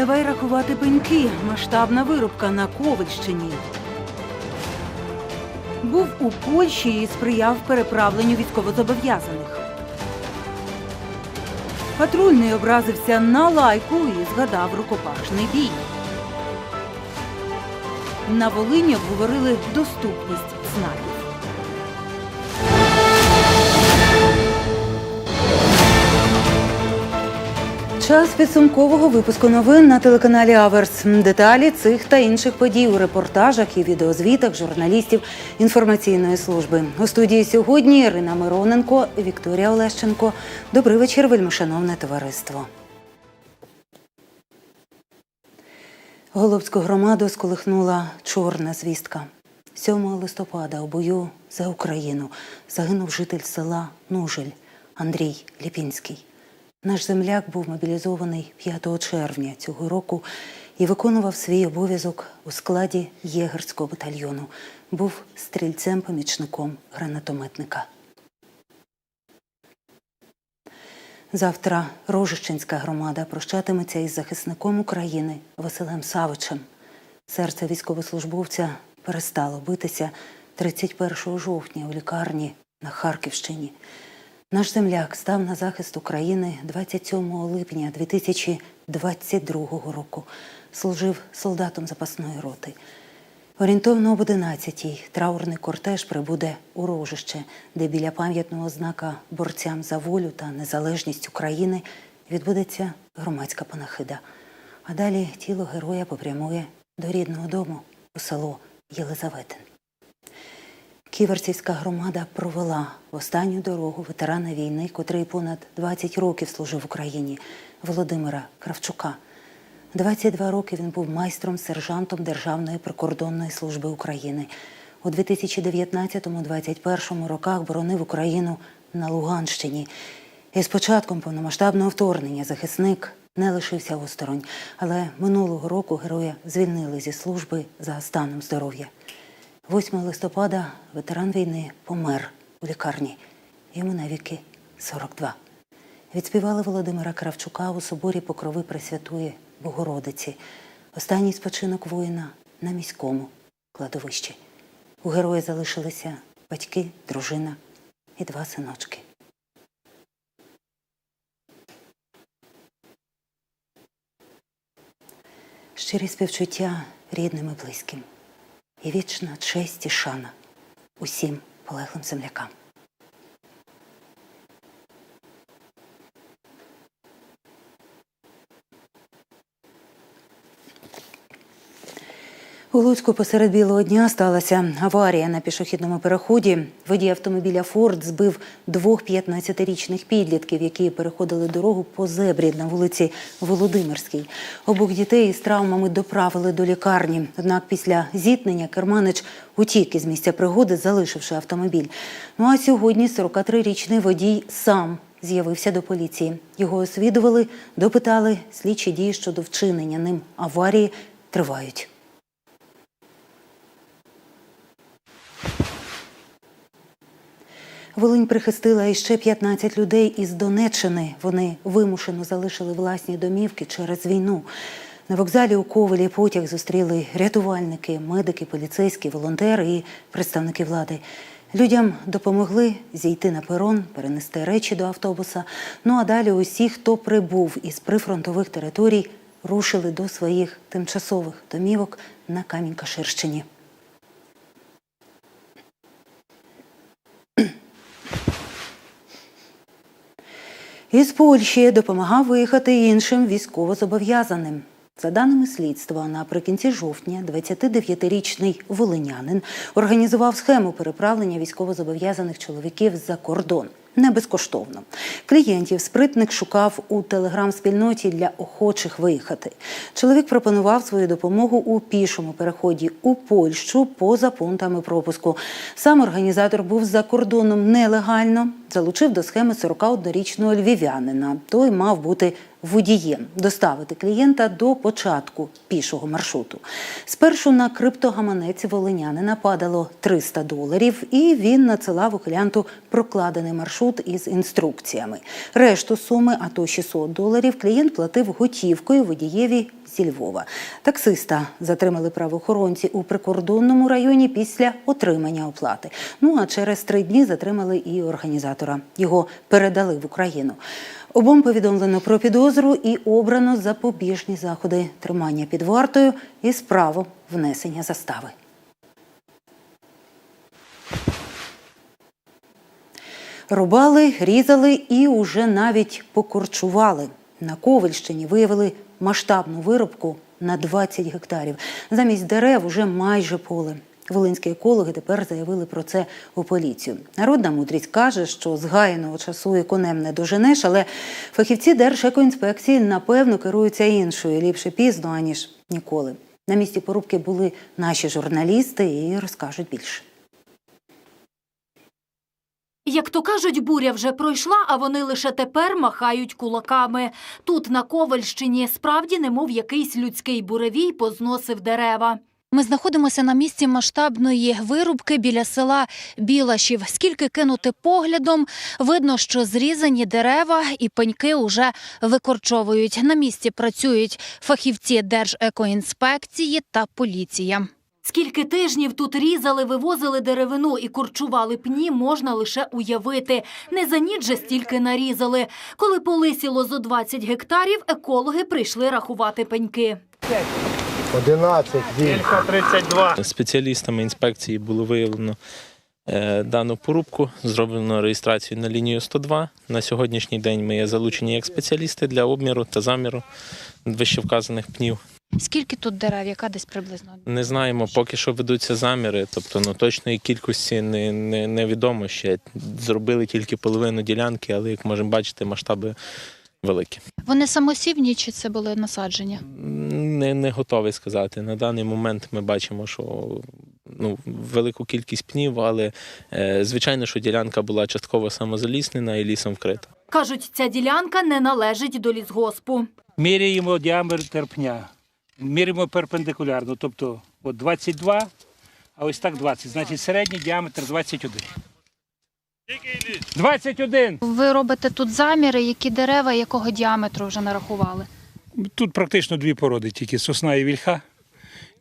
Давай рахувати пеньки. Масштабна вирубка на Ковальщині. Був у Польщі і сприяв переправленню військовозобов'язаних. Патрульний образився на лайку і згадав рукопашний бій. На Волині обговорили доступність ЦНАПів. Час підсумкового випуску новин на телеканалі Аверс. Деталі цих та інших подій у репортажах і відеозвітах журналістів інформаційної служби. У студії сьогодні Ірина Мироненко, Вікторія Олещенко. Добрий вечір, вельмишановне товариство. Голубську громаду сколихнула чорна звістка. 7 листопада у бою за Україну загинув житель села Нужель Андрій Ліпінський. Наш земляк був мобілізований 5 червня цього року і виконував свій обов'язок у складі єгерського батальйону. Був стрільцем-помічником гранатометника. Завтра Рожищенська громада прощатиметься із захисником України Василем Савичем. Серце військовослужбовця перестало битися 31 жовтня у лікарні на Харківщині. Наш земляк став на захист України 27 липня 2022 року. Служив солдатом запасної роти. Орієнтовно об 11-й траурний кортеж прибуде у Рожище, де біля пам'ятного знака борцям за волю та незалежність України відбудеться громадська панахида. А далі тіло героя попрямує до рідного дому у село Єлизаветин. Ківерцівська громада провела в останню дорогу ветерана війни, котрий понад 20 років служив в Україні, Володимира Кравчука. 22 роки він був майстром сержантом Державної прикордонної служби України. У 2019-2021 роках боронив Україну на Луганщині. І з початком повномасштабного вторгнення захисник не лишився осторонь, але минулого року героя звільнили зі служби за станом здоров'я. 8 листопада ветеран війни помер у лікарні. Йому навіки 42. Відспівали Володимира Кравчука у соборі Покрови Пресвятої Богородиці. Останній спочинок воїна на міському кладовищі. У героя залишилися батьки, дружина і два синочки. Щирі співчуття рідним і близьким і вічна честь і шана усім полеглим землякам. У Луцьку посеред білого дня сталася аварія на пішохідному переході. Водій автомобіля Форд збив двох 15-річних підлітків, які переходили дорогу по зебрі на вулиці Володимирській. Обох дітей з травмами доправили до лікарні. Однак після зіткнення керманич утік із місця пригоди, залишивши автомобіль. Ну а сьогодні 43-річний водій сам з'явився до поліції. Його освідували, допитали. Слідчі дії щодо вчинення ним аварії тривають. Волинь прихистила іще 15 людей із Донеччини. Вони вимушено залишили власні домівки через війну. На вокзалі у Ковелі потяг зустріли рятувальники, медики, поліцейські, волонтери і представники влади. Людям допомогли зійти на перон, перенести речі до автобуса. Ну а далі усі, хто прибув із прифронтових територій, рушили до своїх тимчасових домівок на Камінь-Каширщині. Із Польщі допомагав виїхати іншим військовозобов'язаним. За даними слідства, наприкінці жовтня 29-річний волинянин організував схему переправлення військовозобов'язаних чоловіків за кордон. Не безкоштовно. Клієнтів спритник шукав у телеграм-спільноті для охочих виїхати. Чоловік пропонував свою допомогу у пішому переході у Польщу поза пунктами пропуску. Сам організатор був за кордоном нелегально, залучив до схеми 41-річного львів'янина. Той мав бути водієм, доставити клієнта до початку пішого маршруту. Спершу на криптогаманець волинянина падало 300 доларів, і він надсилав ухилянту прокладений маршрут із інструкціями. Решту суми, а то 600 доларів, клієнт платив готівкою водієві зі Львова. Таксиста затримали правоохоронці у прикордонному районі після отримання оплати. Ну а через три дні затримали і організатора. Його передали в Україну. Обом повідомлено про підозру і обрано запобіжні заходи тримання під вартою і справу внесення застави. Рубали, різали і уже навіть покорчували. На Ковальщині виявили масштабну вирубку на 20 гектарів. Замість дерев уже майже поле. Волинські екологи тепер заявили про це у поліцію. Народна мудрість каже, що з гаяного часу і конем не доженеш, але фахівці Держекоінспекції напевно керуються іншою. Ліпше пізно, аніж ніколи. На місці порубки були наші журналісти і розкажуть більше. Як то кажуть, буря вже пройшла, а вони лише тепер махають кулаками. Тут, на Ковальщині, справді немов якийсь людський буревій позносив дерева. Ми знаходимося на місці масштабної вирубки біля села Білашів. Скільки кинути поглядом, видно, що зрізані дерева і пеньки уже викорчовують. На місці працюють фахівці Держекоінспекції та поліція. Скільки тижнів тут різали, вивозили деревину і курчували пні, можна лише уявити. Не за ніч же стільки нарізали. Коли полисіло зо 20 гектарів, екологи прийшли рахувати пеньки. 11 він. Ілька 32. Спеціалістами інспекції було виявлено дану порубку, зроблено реєстрацію на лінію 102. На сьогоднішній день ми є залучені як спеціалісти для обміру та заміру вищевказаних пнів. Скільки тут дерев, яка десь приблизно? Не знаємо, поки що ведуться заміри, тобто ну, точної кількості не, не, невідомо ще. Зробили тільки половину ділянки, але як можемо бачити, масштаби великі. Вони самосівні чи це були насадження? Не, не готовий сказати. На даний момент ми бачимо, що ну, велику кількість пнів, але е, звичайно, що ділянка була частково самозаліснена і лісом вкрита. Кажуть, ця ділянка не належить до лісгоспу. Міряємо діаметр пня. Міряємо перпендикулярно, тобто от 22, а ось так 20. Значить середній діаметр 21. 21! Ви робите тут заміри, які дерева, якого діаметру вже нарахували? Тут практично дві породи, тільки сосна і вільха.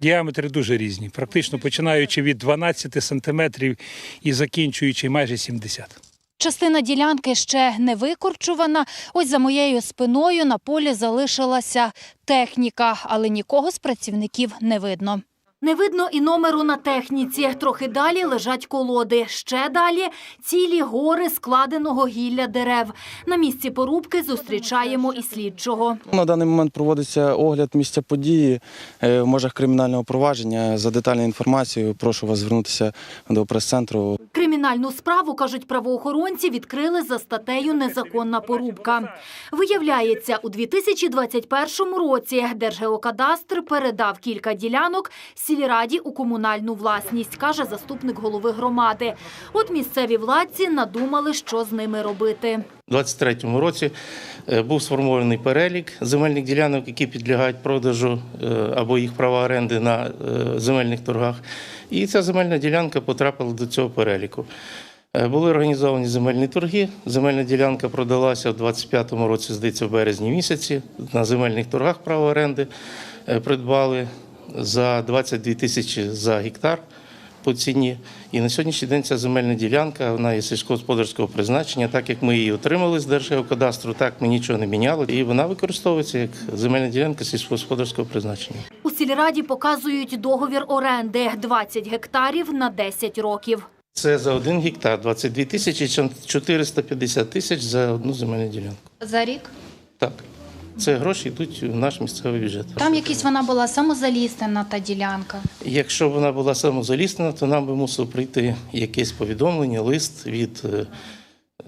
Діаметри дуже різні, практично починаючи від 12 сантиметрів і закінчуючи майже 70. Частина ділянки ще не викорчувана. Ось за моєю спиною на полі залишилася техніка, але нікого з працівників не видно. Не видно і номеру на техніці. Трохи далі лежать колоди. Ще далі цілі гори складеного гілля дерев. На місці порубки зустрічаємо і слідчого. На даний момент проводиться огляд місця події е, в межах кримінального провадження. За детальною інформацією прошу вас звернутися до прес-центру. Кримінальну справу, кажуть правоохоронці, відкрили за статтею «Незаконна порубка». Виявляється, у 2021 році Держгеокадастр передав кілька ділянок сільраді у комунальну власність, каже заступник голови громади. От місцеві владці надумали, що з ними робити. У 2023 році е, був сформований перелік земельних ділянок, які підлягають продажу е, або їх права оренди на е, земельних торгах. І ця земельна ділянка потрапила до цього переліку. Були організовані земельні торги. Земельна ділянка продалася у 2025 році, здається, в березні місяці. На земельних торгах право оренди придбали за 22 тисячі за гектар по ціні. І на сьогоднішній день ця земельна ділянка вона є сільськогосподарського призначення. Так як ми її отримали з Держгеокадастру, так ми нічого не міняли. І вона використовується як земельна ділянка сільськогосподарського призначення. У сільраді показують договір оренди – 20 гектарів на 10 років. Це за один гектар 22 тисячі 450 тисяч за одну земельну ділянку. За рік? Так, це гроші йдуть в наш місцевий бюджет. Там якась вона була самозаліснена, та ділянка. Якщо б вона була самозаліснена, то нам би мусило прийти якесь повідомлення, лист від е,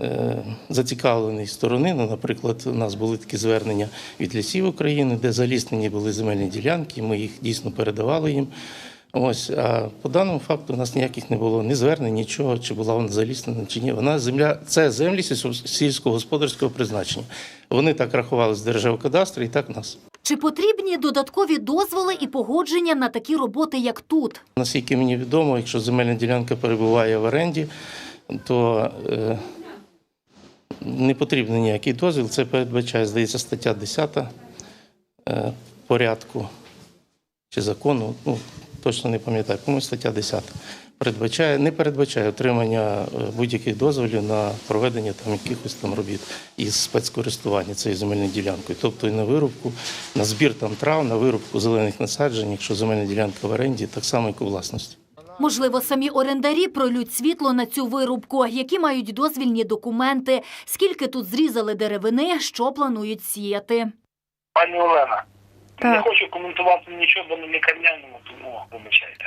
е, зацікавленої сторони. Ну, наприклад, у нас були такі звернення від лісів України, де заліснені були земельні ділянки, ми їх дійсно передавали їм. Ось, а по даному факту у нас ніяких не було ні звернень, нічого, чи була вона заліснена, чи ні. Вона земля, це землі сільськогосподарського призначення. Вони так рахували з Держгеокадастру і так нас. Чи потрібні додаткові дозволи і погодження на такі роботи, як тут? Наскільки мені відомо, якщо земельна ділянка перебуває в оренді, то е, не потрібен ніякий дозвіл. Це передбачає, здається, стаття 10 е, порядку чи закону, ну точно не пам'ятаю, по-моєму, стаття 10 передбачає, не передбачає отримання е, будь-яких дозволів на проведення там якихось там робіт із спецкористування цією земельною ділянкою, тобто і на вирубку, на збір там трав, на вирубку зелених насаджень, якщо земельна ділянка в оренді, так само як у власності. Можливо, самі орендарі пролють світло на цю вирубку, які мають дозвільні документи, скільки тут зрізали деревини, що планують сіяти. Пані Олена, не хочу коментувати нічого, бо не лікарняному, тому вибачайте.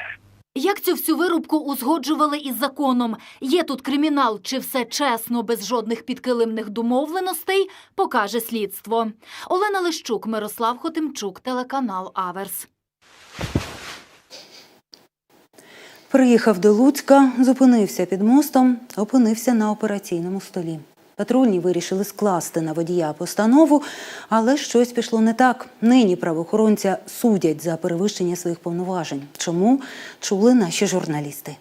Як цю всю вирубку узгоджували із законом? Є тут кримінал, чи все чесно, без жодних підкилимних домовленостей, покаже слідство. Олена Лищук, Мирослав Хотимчук, телеканал Аверс. Приїхав до Луцька, зупинився під мостом, опинився на операційному столі. Патрульні вирішили скласти на водія постанову, але щось пішло не так. Нині правоохоронця судять за перевищення своїх повноважень. Чому чули наші журналісти?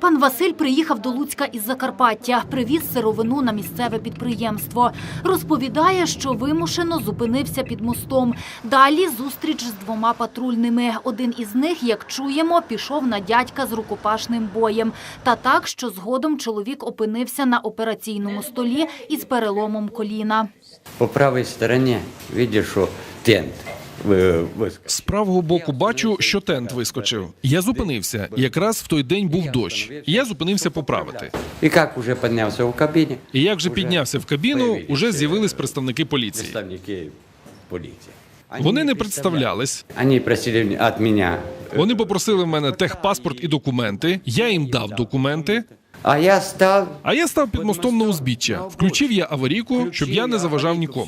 Пан Василь приїхав до Луцька із Закарпаття, привіз сировину на місцеве підприємство. Розповідає, що вимушено зупинився під мостом. Далі зустріч з двома патрульними. Один із них, як чуємо, пішов на дядька з рукопашним боєм. Та так, що згодом чоловік опинився на операційному столі із переломом коліна. По правій стороні що тент. З правого боку бачу, що тент вискочив. Я зупинився. Якраз в той день був дощ. Я зупинився поправити. І як вже піднявся в кабіні, І як же піднявся в кабіну, уже з'явились представники поліції. представники поліції. Вони не представлялись. Вони просили від мене. Вони попросили в мене техпаспорт і документи. Я їм дав документи. А я став. А я став під мостом на узбіччя. Включив я аварійку, щоб я не заважав нікому.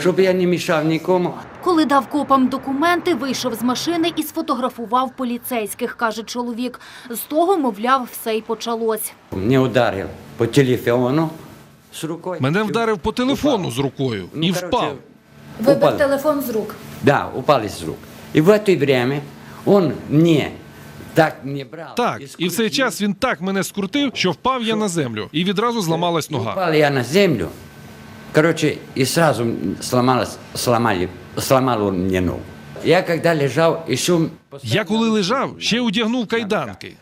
Щоб я не мішав нікому. Коли дав копам документи, вийшов з машини і сфотографував поліцейських, каже чоловік. З того, мовляв, все й почалось. Мене ударив по телефону з рукою. Мене вдарив по телефону з рукою Ну, і впав. Упал. телефон з рук. Да, упали з рук. І в це время он мне так не брав. Так, і в цей час він так мене скрутив, що впав я на землю, і відразу зламалась нога. Упал я на землю, короче, и сразу сломалась, сломали, сломал он мне ногу. Я когда лежал, еще... Я коли лежав, ще одягнув кайданки.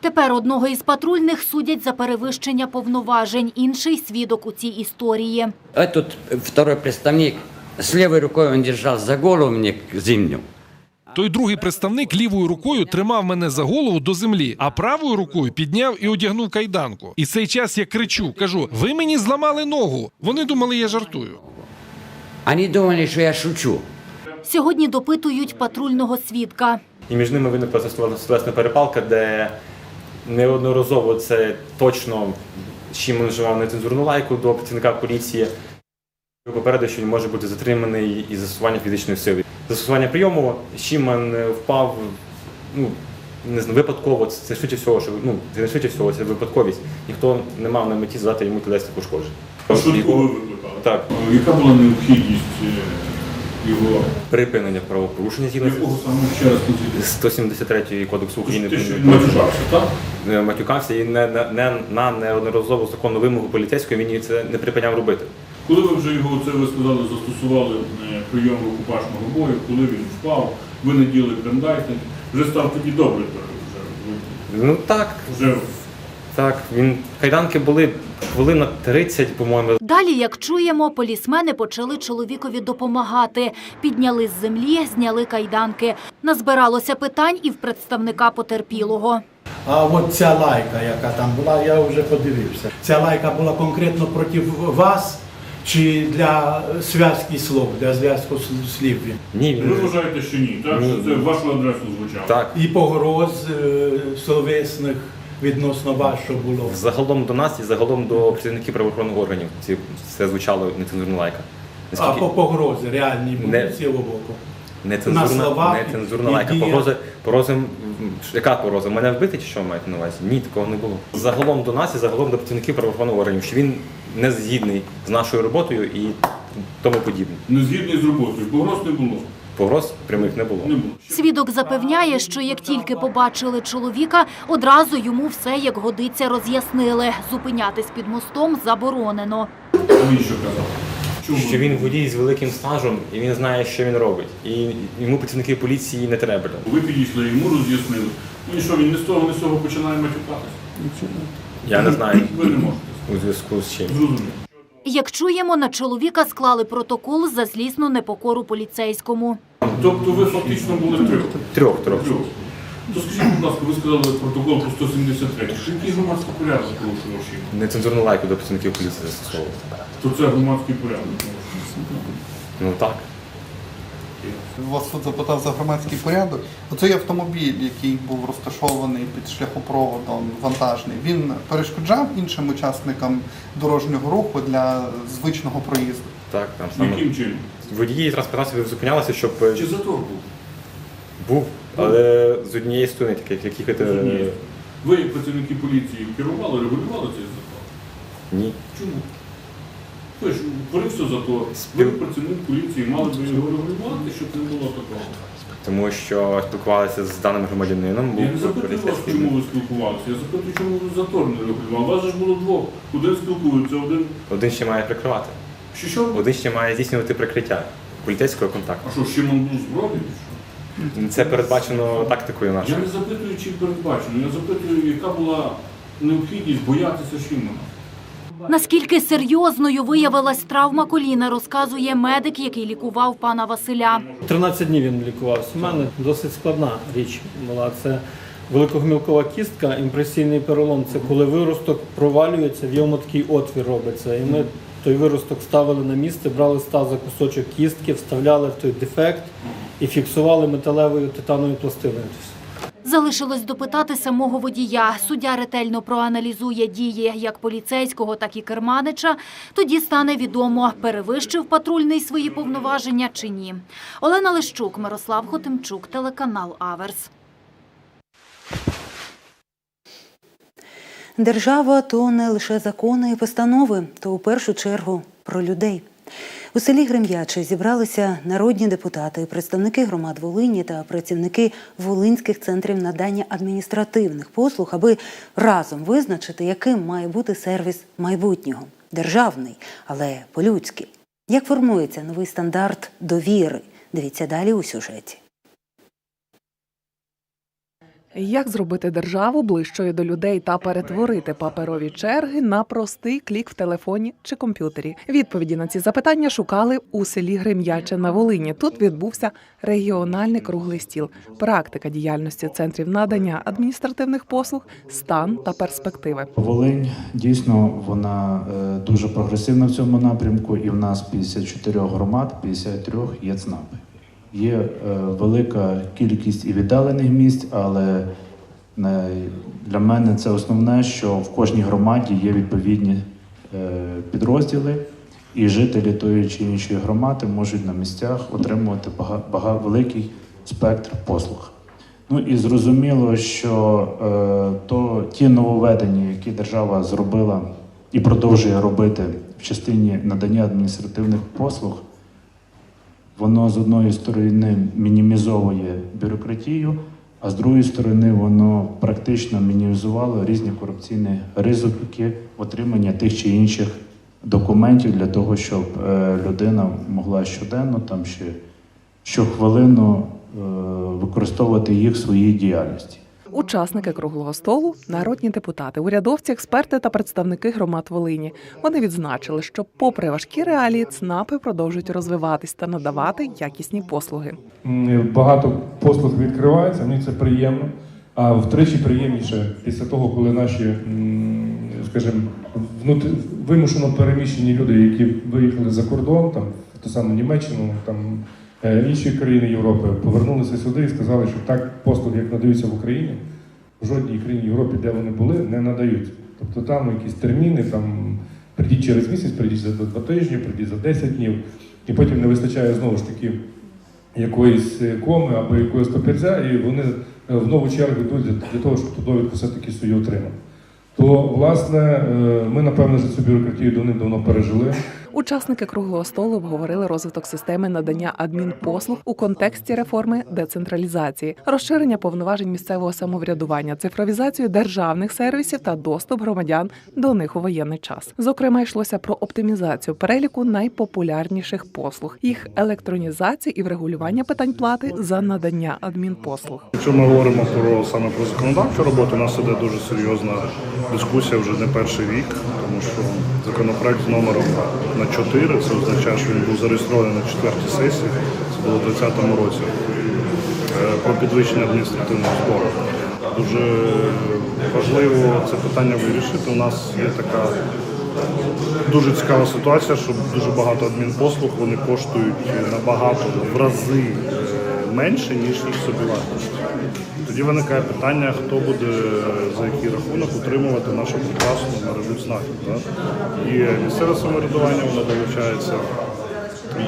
Тепер одного із патрульних судять за перевищення повноважень. Інший свідок у цій історії. Этот второй представник, с левой рукой он держал за голову мне к. Той другий представник лівою рукою тримав мене за голову до землі, а правою рукою підняв і одягнув кайданку. І цей час я кричу: кажу: ви мені зламали ногу. Вони думали, я жартую. Они думали, что я шучу. Сьогодні допитують патрульного свідка. І між ними виникла словесна перепалка, де неодноразово це точно Шімон вживав нецензурну лайку до працівника поліції. Попередив, що він може бути затриманий із застосування фізичної сили. Застосування прийому Шіман е, впав, ну не знаю, випадково. Це, швидше всього, що ну це не швидше всього, це випадковість. Ніхто не мав на меті задати йому тілесні пошкодження. Швидку ви викликали? Так, Яка була необхідність е, його припинення правопорушення згідно якого саме ще раз? 173 кодексу України. Те, що він матюжався, так? матюкався і не, не, не на неодноразову законну вимогу поліцейського він це не припиняв робити. Коли ви вже його, це ви сказали, застосували е, прийом рукопашного бою, коли він впав, ви наділи брендайтинг, вже став тоді добре. Вже, Ну так, вже так. Він кайданки були хвилин на 30, по-моєму. Далі, як чуємо, полісмени почали чоловікові допомагати. Підняли з землі, зняли кайданки. Назбиралося питань і в представника потерпілого. А от ця лайка, яка там була, я вже подивився. Ця лайка була конкретно проти вас чи для зв'язки слов, для зв'язку слів? Ні, ви він вважаєте, що ні, так? Ні. Що це в вашу адресу звучало? так. І погроз е, словесних відносно вас, що було. Загалом до нас і загалом до працівників правоохоронних органів. Ці це звучало нецензурна лайка. А Наскільки по погрози реальні були Не- з цього боку. На нецензурна, нецензурна лайка. Погрози, м, яка погроза? Мене вбити чи що маєте на увазі? Ні, такого не було. Загалом до нас і загалом до працівників правоохоронних органів, що він не згідний з нашою роботою і тому подібне. Не згідний з роботою, погроз не було. Погроз прямих не було. Не було. Свідок запевняє, що як тільки побачили чоловіка, одразу йому все як годиться роз'яснили. Зупинятись під мостом заборонено. Він що казав? Чому? що він водій з великим стажем і він знає, що він робить. І йому працівники поліції не треба. Ви підійшли, йому роз'яснили. Ну і що, він не з того, не з того починає матюкатися? Я не знаю Ви не можете. у зв'язку з чим. Зрозуміло. Як чуємо, на чоловіка склали протокол за злісну непокору поліцейському. Тобто ви фактично були трьох. Трьох, трьох. Трьох. То скажіть, будь ласка, ви сказали протокол про 173. Який громадський порядок порушував ще? Нецензурну лайку до працівників поліції застосовував. То це громадський порядок. Ну так. Вас суд запитав за громадський порядок. Оцей автомобіль, який був розташований під шляхопроводом вантажний, він перешкоджав іншим учасникам дорожнього руху для звичного проїзду. Так, там саме. Яким чином? Водії транспортних засобів зупинялися, щоб е, Чи затор був? був, але з однієї сторони, так як як їхати. Ні. Ви, як працівники поліції, керували, регулювали цей затор? Ні. Чому? Ви ж утворився затор. Ви, як працівник поліції, мали б його регулювати, щоб не було такого. Тому що спілкувалися з даним громадянином. Я не запитую вас, чому ви спілкувалися. Я запитую, чому ви затор не регулювали. Вас же ж було двох. Один спілкується, один. Один ще має прикривати. Що що? Один ще має здійснювати прикриття поліцейського контакту. А що, Шимон був збройний? Це передбачено тактикою нашою. Я не запитую, чи передбачено. Я запитую, яка була необхідність боятися Шимона. Наскільки серйозною виявилась травма коліна, розказує медик, який лікував пана Василя. 13 днів він лікувався. У мене досить складна річ була. Це великогмілкова кістка, імпресійний перелом. Це коли виросток провалюється, в йому такий отвір робиться. І ми той виросток ставили на місце, брали з таза кусочок кістки, вставляли в той дефект і фіксували металевою титановою пластиною. Залишилось допитати самого водія. Суддя ретельно проаналізує дії як поліцейського, так і керманича. Тоді стане відомо, перевищив патрульний свої повноваження чи ні. Олена Лищук, Мирослав Хотимчук, телеканал Аверс. Держава то не лише закони і постанови, то у першу чергу про людей. У селі Грем'яче зібралися народні депутати, представники громад Волині та працівники волинських центрів надання адміністративних послуг, аби разом визначити, яким має бути сервіс майбутнього державний, але по-людськи. Як формується новий стандарт довіри? Дивіться далі у сюжеті. Як зробити державу ближчою до людей та перетворити паперові черги на простий клік в телефоні чи комп'ютері? Відповіді на ці запитання шукали у селі Грем'яче на Волині. Тут відбувся регіональний круглий стіл, практика діяльності центрів надання адміністративних послуг, стан та перспективи. Волинь дійсно вона е, дуже прогресивна в цьому напрямку, і в нас 54 громад, 53 є ЦНАПи. Є е, велика кількість і віддалених місць, але е, для мене це основне, що в кожній громаді є відповідні е, підрозділи, і жителі тої чи іншої громади можуть на місцях отримувати великий спектр послуг. Ну і зрозуміло, що то ті нововведення, які держава зробила і продовжує робити в частині надання адміністративних послуг, воно з одної сторони мінімізовує бюрократію, а з другої сторони воно практично мінімізувало різні корупційні ризики отримання тих чи інших документів для того, щоб е, людина могла щоденно там ще щохвилину е, використовувати їх в своїй діяльності. Учасники круглого столу, народні депутати, урядовці, експерти та представники громад Волині. Вони відзначили, що, попри важкі реалії, ЦНАПи продовжують розвиватись та надавати якісні послуги. Багато послуг відкривається, мені це приємно. А втричі приємніше після того, коли наші, скажімо, внут- вимушено переміщені люди, які виїхали за кордон, там в ту саму Німеччину, там інші країни Європи, повернулися сюди і сказали, що так послуги, як надаються в Україні, в жодній країні Європі, де вони були, не надають. Тобто там якісь терміни, там прийдіть через місяць, прийдіть за два тижні, прийдіть за 10 днів, і потім не вистачає знову ж таки якоїсь е, коми або якогось папірця, і вони е, в нову чергу йдуть для, того, щоб ту довідку все-таки свою отримати. То, власне, е, ми, напевно, цю бюрократію давним-давно пережили. Учасники круглого столу обговорили розвиток системи надання адмінпослуг у контексті реформи децентралізації, розширення повноважень місцевого самоврядування, цифровізацію державних сервісів та доступ громадян до них у воєнний час. Зокрема, йшлося про оптимізацію переліку найпопулярніших послуг, їх електронізацію і врегулювання питань плати за надання адмінпослуг. Якщо ми говоримо про саме про законодавчу роботу, у нас іде дуже серйозна дискусія вже не перший рік, тому що законопроект з номером на 4, це означає, що він був зареєстрований на четвертій сесії, це було у 2020 році, е, про підвищення адміністративного збору. Дуже важливо це питання вирішити. У нас є така дуже цікава ситуація, що дуже багато адмінпослуг вони коштують набагато в рази е, менше, ніж їх собівартість. Тоді виникає питання, хто буде за який рахунок утримувати нашу прекрасну мережу знаків. Да? Є місцеве самоврядування, воно долучається,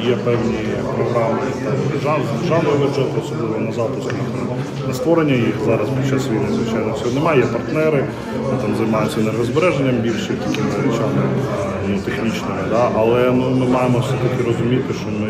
є певні програми державного бюджету, особливо на запуск на створення їх зараз під час війни, звичайно, цього немає. Є партнери, там займаються енергозбереженням більше такими речами ну, технічними. Да? Але ну, ми маємо все-таки розуміти, що ми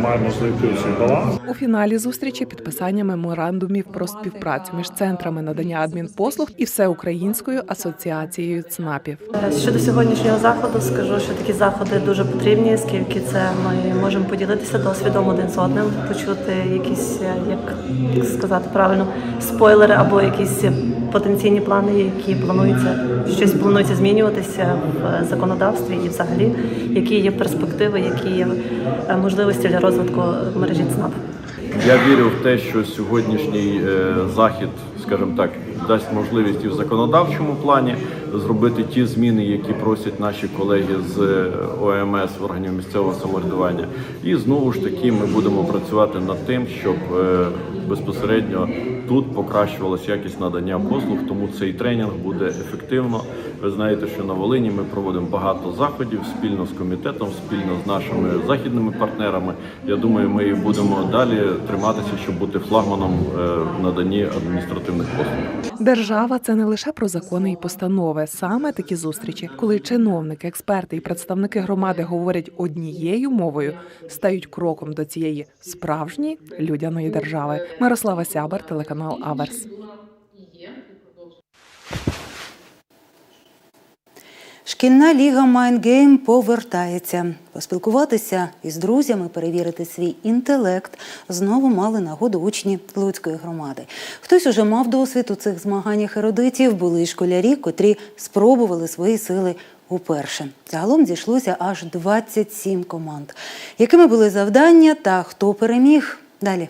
маємо знайти цей баланс. У фіналі зустрічі підписання меморандумів про співпрацю між центрами надання адмінпослуг і всеукраїнською асоціацією ЦНАПів. Щодо сьогоднішнього заходу, скажу, що такі заходи дуже потрібні, оскільки це ми можемо поділитися досвідом один з одним, почути якісь, як, як сказати правильно, спойлери або якісь потенційні плани, які плануються, щось планується змінюватися в законодавстві і взагалі, які є перспективи, які є е, можливості для розвитку мережі ЦНАП. Я вірю в те, що сьогоднішній е, захід, скажімо так, дасть можливість і в законодавчому плані зробити ті зміни, які просять наші колеги з е, ОМС органів місцевого самоврядування. І знову ж таки ми будемо працювати над тим, щоб безпосередньо тут покращувалася якість надання послуг. Тому цей тренінг буде ефективно. Ви знаєте, що на Волині ми проводимо багато заходів спільно з комітетом, спільно з нашими західними партнерами. Я думаю, ми будемо далі триматися, щоб бути флагманом е, в наданні адміністративних послуг. Держава це не лише про закони і постанови. Саме такі зустрічі, коли чиновники, експерти і представники громади говорять однією мовою, стають кроком до цієї справжньої людяної держави. Мирослава Сябер, телеканал Аверс. Шкільна ліга Майнгейм повертається. Поспілкуватися із друзями, перевірити свій інтелект знову мали нагоду учні Луцької громади. Хтось уже мав досвід у цих змаганнях ерудитів, були й школярі, котрі спробували свої сили уперше. Загалом зійшлося аж 27 команд. Якими були завдання та хто переміг? Далі.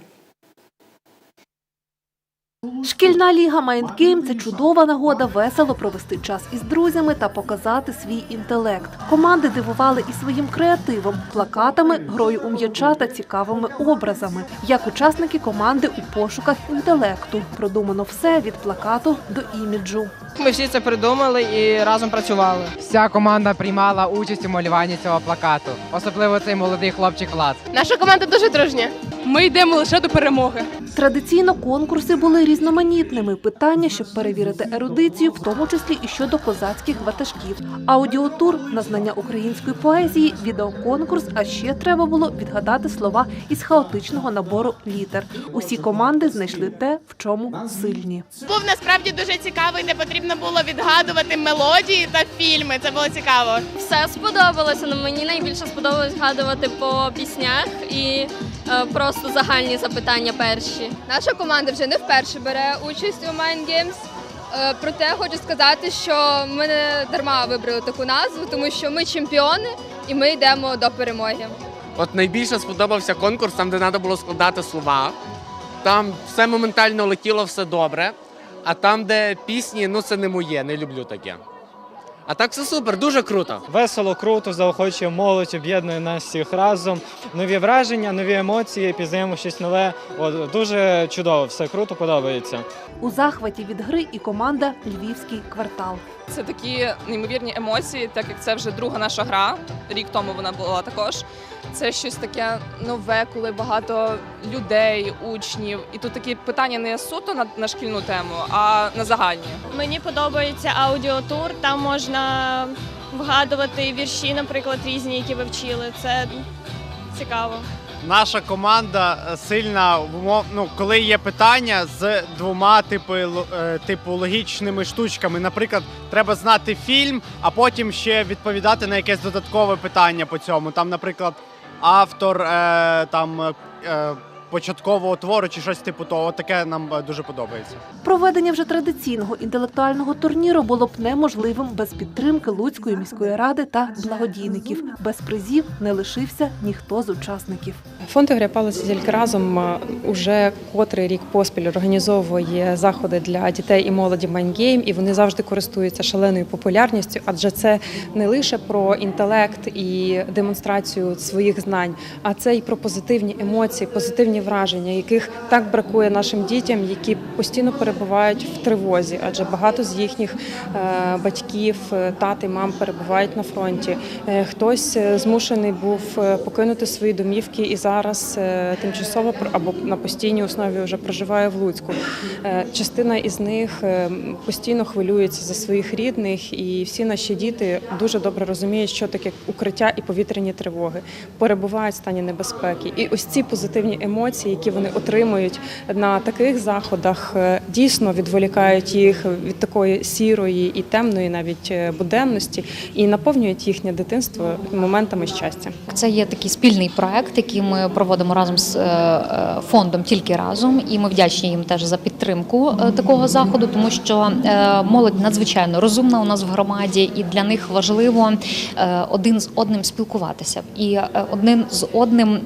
Шкільна ліга Майндгейм – це чудова нагода весело провести час із друзями та показати свій інтелект. Команди дивували і своїм креативом, плакатами, грою у м'яча та цікавими образами. Як учасники команди у пошуках інтелекту. Продумано все від плакату до іміджу. Ми всі це придумали і разом працювали. Вся команда приймала участь у малюванні цього плакату, особливо цей молодий хлопчик Влад. Наша команда дуже дружня. Ми йдемо лише до перемоги. Традиційно конкурси були різноманітними. Питання, щоб перевірити ерудицію, в тому числі і щодо козацьких ватажків. Аудіотур на знання української поезії, відеоконкурс. А ще треба було відгадати слова із хаотичного набору літер. Усі команди знайшли те, в чому сильні. Був насправді дуже цікавий, не потрібно було відгадувати мелодії та фільми. Це було цікаво. Все сподобалося. Ну, мені найбільше сподобалось згадувати по піснях і просто загальні запитання перші. Наша команда вже не вперше бере участь у Mind Games. Е, Проте хочу сказати, що ми не дарма вибрали таку назву, тому що ми чемпіони і ми йдемо до перемоги. От найбільше сподобався конкурс, там де треба було складати слова. Там все моментально летіло, все добре. А там, де пісні, ну це не моє, не люблю таке. А так все супер, дуже круто. Весело, круто, заохочує молодь, об'єднує нас всіх разом. Нові враження, нові емоції, пізнаємо щось нове. От, дуже чудово, все круто, подобається. У захваті від гри і команда Львівський квартал. Це такі неймовірні емоції, так як це вже друга наша гра. Рік тому вона була також. Це щось таке нове, коли багато людей, учнів. І тут такі питання не суто на, на шкільну тему, а на загальні. Мені подобається аудіотур. Там можна вгадувати вірші, наприклад, різні, які ви вчили. Це цікаво. Наша команда е, сильна в умов, ну, коли є питання з двома типи, е, типу логічними штучками. Наприклад, треба знати фільм, а потім ще відповідати на якесь додаткове питання по цьому. Там, наприклад, автор е, там е, початкового твору чи щось типу того. Таке нам е, дуже подобається. Проведення вже традиційного інтелектуального турніру було б неможливим без підтримки Луцької міської ради та благодійників. Без призів не лишився ніхто з учасників. Фонд «Ігоря Палиця тільки разом уже котрий рік поспіль організовує заходи для дітей і молоді Майнгейм, і вони завжди користуються шаленою популярністю, адже це не лише про інтелект і демонстрацію своїх знань, а це і про позитивні емоції, позитивні враження, яких так бракує нашим дітям, які постійно перебувають в тривозі, адже багато з їхніх е, батьків, е, тати, мам перебувають на фронті. Е, Хтось змушений був покинути свої домівки і зараз тимчасово або на постійній основі вже проживає в Луцьку. Частина із них постійно хвилюється за своїх рідних, і всі наші діти дуже добре розуміють, що таке укриття і повітряні тривоги, перебувають в стані небезпеки. І ось ці позитивні емоції, які вони отримують на таких заходах, е, дійсно відволікають їх від такої сірої і темної, навіть е, буденності, і наповнюють їхнє дитинство моментами щастя. Це є такий спільний проект, який ми проводимо разом з е, фондом тільки разом, і ми вдячні їм теж за підтримку такого заходу, тому що молодь надзвичайно розумна у нас в громаді, і для них важливо один з одним спілкуватися і один з одним.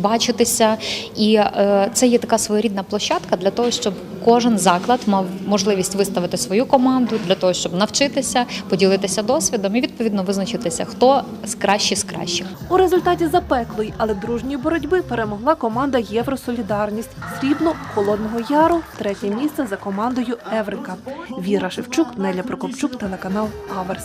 Бачитися, і е, це є така своєрідна площадка для того, щоб кожен заклад мав можливість виставити свою команду для того, щоб навчитися, поділитися досвідом і відповідно визначитися, хто з кращі з кращих. У результаті запеклої, але дружньої боротьби перемогла команда Євросолідарність. Срібло Холодного Яру, третє місце за командою Еврика. Віра Шевчук, Неля Прокопчук, телеканал Аверс.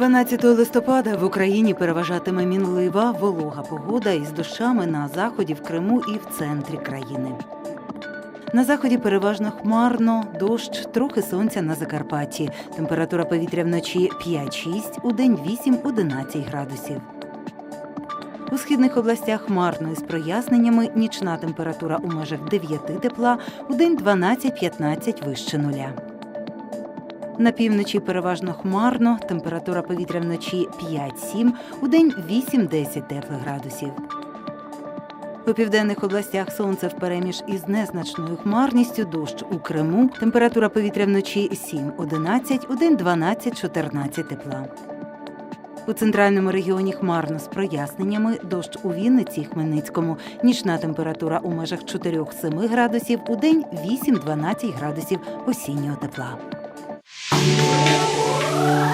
12 листопада в Україні переважатиме мінлива волога погода із дощами на заході в Криму і в центрі країни. На заході переважно хмарно, дощ, трохи сонця на Закарпатті. Температура повітря вночі 5-6, у день 8-11 градусів. У східних областях хмарно із проясненнями, нічна температура у межах 9 тепла, у день 12-15 вище нуля. На півночі переважно хмарно, температура повітря вночі 5-7, у день 8-10 теплих градусів. У південних областях сонце впереміж із незначною хмарністю, дощ у Криму, температура повітря вночі 7-11, у день 12-14 тепла. У центральному регіоні хмарно з проясненнями, дощ у Вінниці Хмельницькому, нічна температура у межах 4-7 градусів, у день 8-12 градусів осіннього тепла. Yeah.